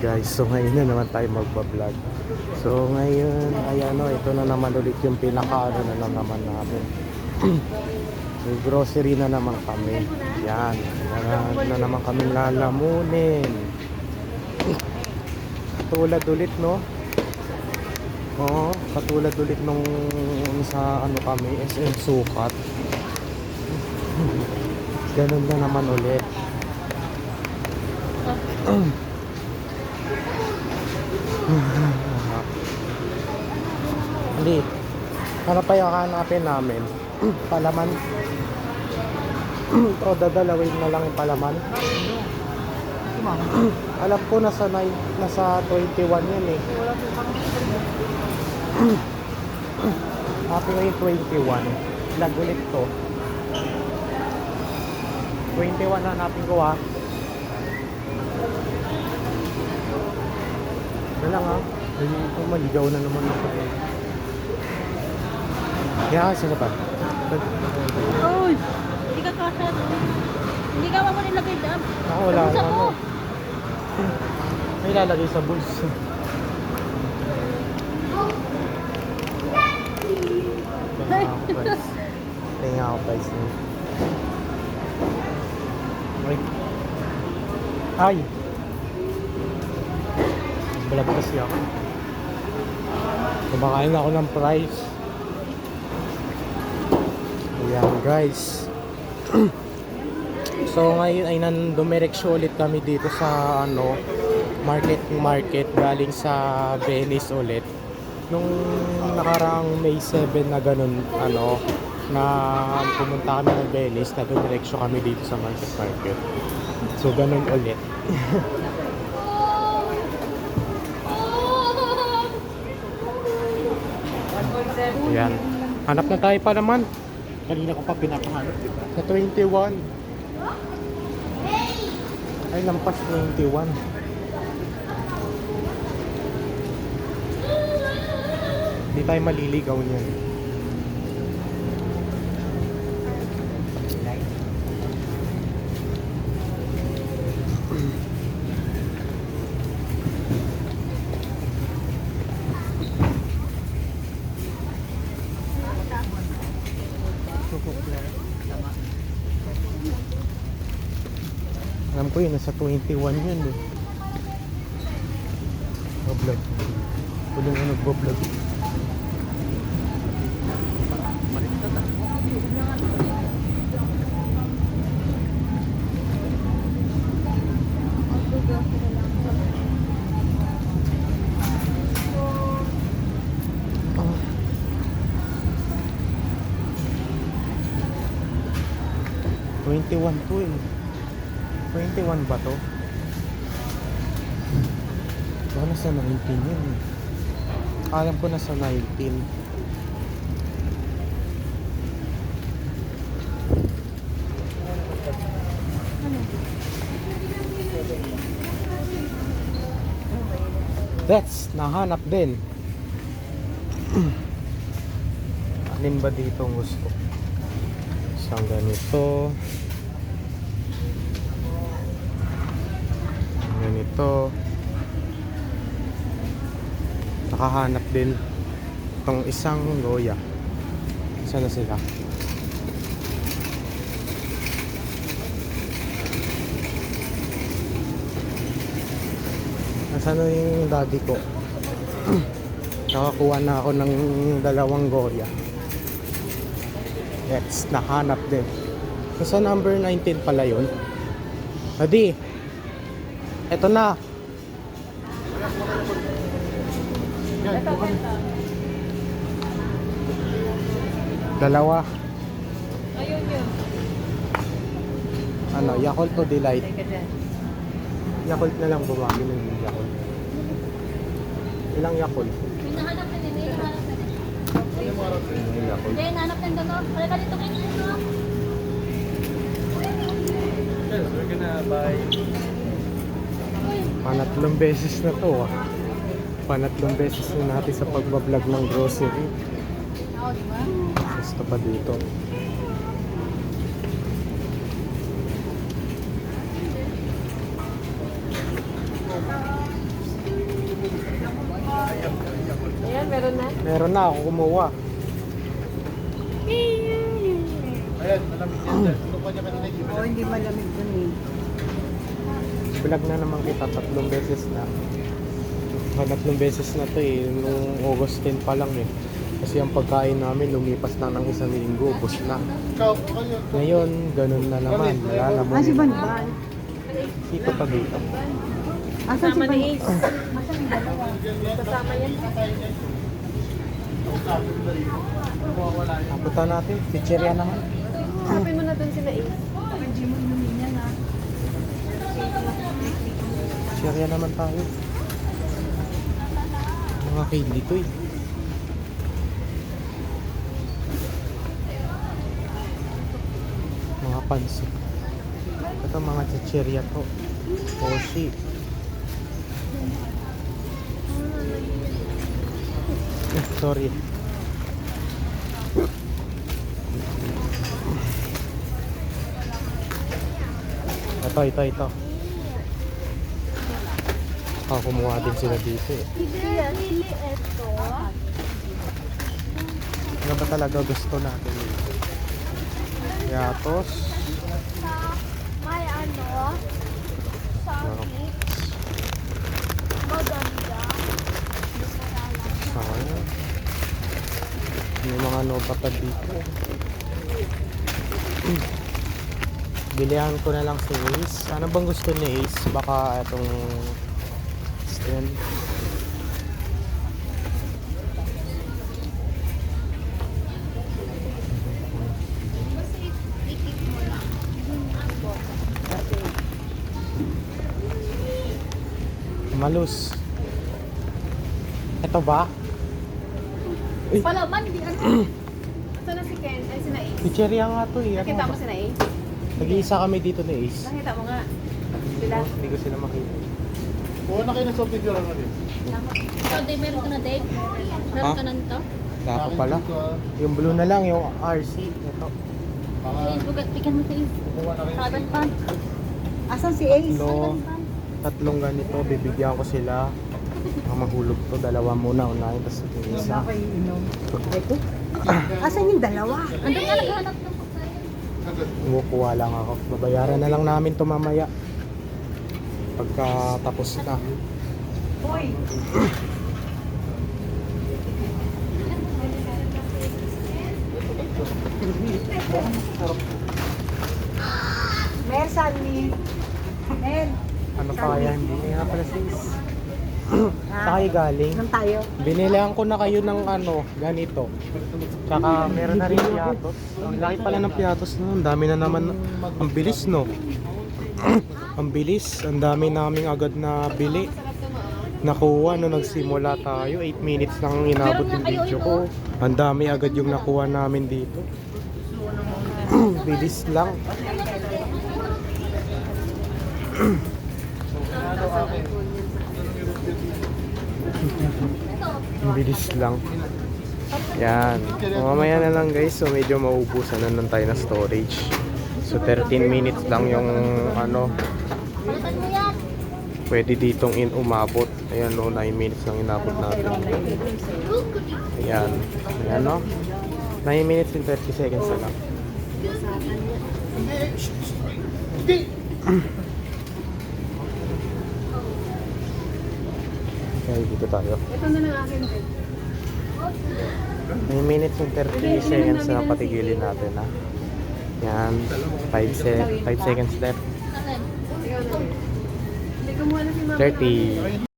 Guys, so ngayon na naman tayo magpa-vlog. So ngayon, ay ano, ito na naman ulit yung pinaka na naman namin. May grocery na naman kami. Yan, na, na naman kami lalamunin. Katulad ulit no? Oo, katulad ulit nung sa ano kami, SM Sukat. Ganun na naman ulit. Hindi. Ano pa yung hanapin namin? palaman. o dadalawin na lang yung palaman. Alam ko nasa, nasa 21 yan eh. Happy ngayon 21. Lag ulit to. 21 na hanapin ko ah. Wala lang ah. Ayun ko maligaw na naman ako. Kaya sino ba? Uy! Hindi ka kasha doon. Hindi ka mo nilagay dam. Ako wala akong mo. May lalagay sa bulsa. Kaya ako guys. Kaya ako guys. Ay. Ay. Balag kasi ako. Kumakain ako ng fries. Ayan guys. So ngayon ay nandumireksyo ulit kami dito sa ano market market galing sa Venice ulit. Nung nakaraang May 7 na ganun ano na pumunta kami ng Venice na dumireksyo kami dito sa market market. So ganun ulit. Ayan. Hanap na tayo pa naman. Kanina ko pa pinapahanap. Sa 21. Ay, lampas 21. Hindi tayo maliligaw niyan. Alam ko yun, nasa 21 yun eh. Vlog. Huling ano nagbo-vlog. Ah. Twenty-one to eh. 21 ba to? Baka nasa 19 yun eh. Alam ko nasa 19. That's nahanap din. Alin ba dito ang gusto? Isang ganito. Ganito nakahanap din itong isang goya saan na sila. Nasaan na yung daddy ko? Nakakuha na ako ng dalawang goya yes nahanap din. Nasa number 19 pala yun. Daddy ito na. Dalawa. Ayun yun. Ano, Yakult o Delight? Yakult na lang bumagi ng Yakult. Ilang Yakult? May nahanap na din. May nahanap na din. Ilang Yakult? Hindi, nahanap na? Halika dito kayo. no? Yes, we're gonna buy Panatlong beses na to ah. Panatlong beses na natin sa pagbablog ng grocery. Gusto pa dito. Ayan, meron na. Meron na ako kumuha. Ayan, malamig yan pa niya ba? Oo, hindi malamig dun eh. Vlog na naman kita tatlong beses na. Ah, tatlong beses na to eh. Nung August 10 pa lang eh. Kasi ang pagkain namin lumipas na ng isang linggo, ubos na. Ngayon, ganun na naman. Wala na mo. Ah, si Banban. Dito pa dito. Asan si Banban? Ace. Kasama yan. Punta natin. Chicheria naman. Sabi mo na dun sila Ace. Chicheria naman tayo. Mga kain dito eh. Mga pansit. Ito mga chicheria to. Oshi. Eh, sorry. Ito, ito, ito. Ah, kumuha din sila dito eh. Ano ba talaga gusto natin dito? Yatos. May ano? Sakit. Maganda. Sayang. May mga notapad dito. Bilihan ko na lang si Ace. Ano bang gusto ni Ace? Baka itong stand. Malus. Ito ba? Palaman, hindi ano. Ito na si Ken, ay si Nais. Pizzeria nga to eh. Ano Nakita mo ba? si Nais? Nag-iisa kami dito ni Ace. Nakita mo nga. Sila. Hindi ko sila makita. Oo, na kayo na sa video lang ulit. Ikaw, Dave, meron ka na, Dave? Meron Ha? ka na nito? Ako pala. Yung blue na lang, yung RC. Ito. Ace, bugat, pikan mo sa Ace. kukuha na kayo. Private pan. Asan si Ace? Tatlo. Tatlong ganito. Bibigyan ko sila. Mga mahulog to. Dalawa muna. Unahin. Tapos yung isa. Wala. Ito? Asan yung dalawa? Andun nga naghahanap ng pagkain. Kumukuha lang ako. Babayaran na lang namin to mamaya. Pagka tapos na. Hoy! Mel, Sunny. Mel, Ano kaya? Hindi nga pala sis. Sa kayo galing? saan tayo? Binilihan ko na kayo ng ano, ganito. Tsaka meron na rin piatos. Ang laki pala ng piatos no. Ang dami na naman. Ang bilis no. Ang bilis. Ang dami naming agad na bili. Nakuha no nagsimula tayo. 8 minutes lang ang inabot yung video ko. Ang dami agad yung nakuha namin dito. bilis lang. Ang bilis lang. Yan. Mamaya na lang guys. So medyo maubusan na lang tayo na storage. So 13 minutes lang yung ano pwede ditong in umabot. Ayan no, 9 minutes lang inabot natin. Ayan. Ayan no. 9 minutes and 30 seconds na lang. Okay, dito tayo. Ito na lang akin, Dave. 9 minutes and 30 seconds na patigilin natin ha. Yan. 5 se 5 seconds left. Akin. Ikaw na. Hindi ko muna si Mama. 30.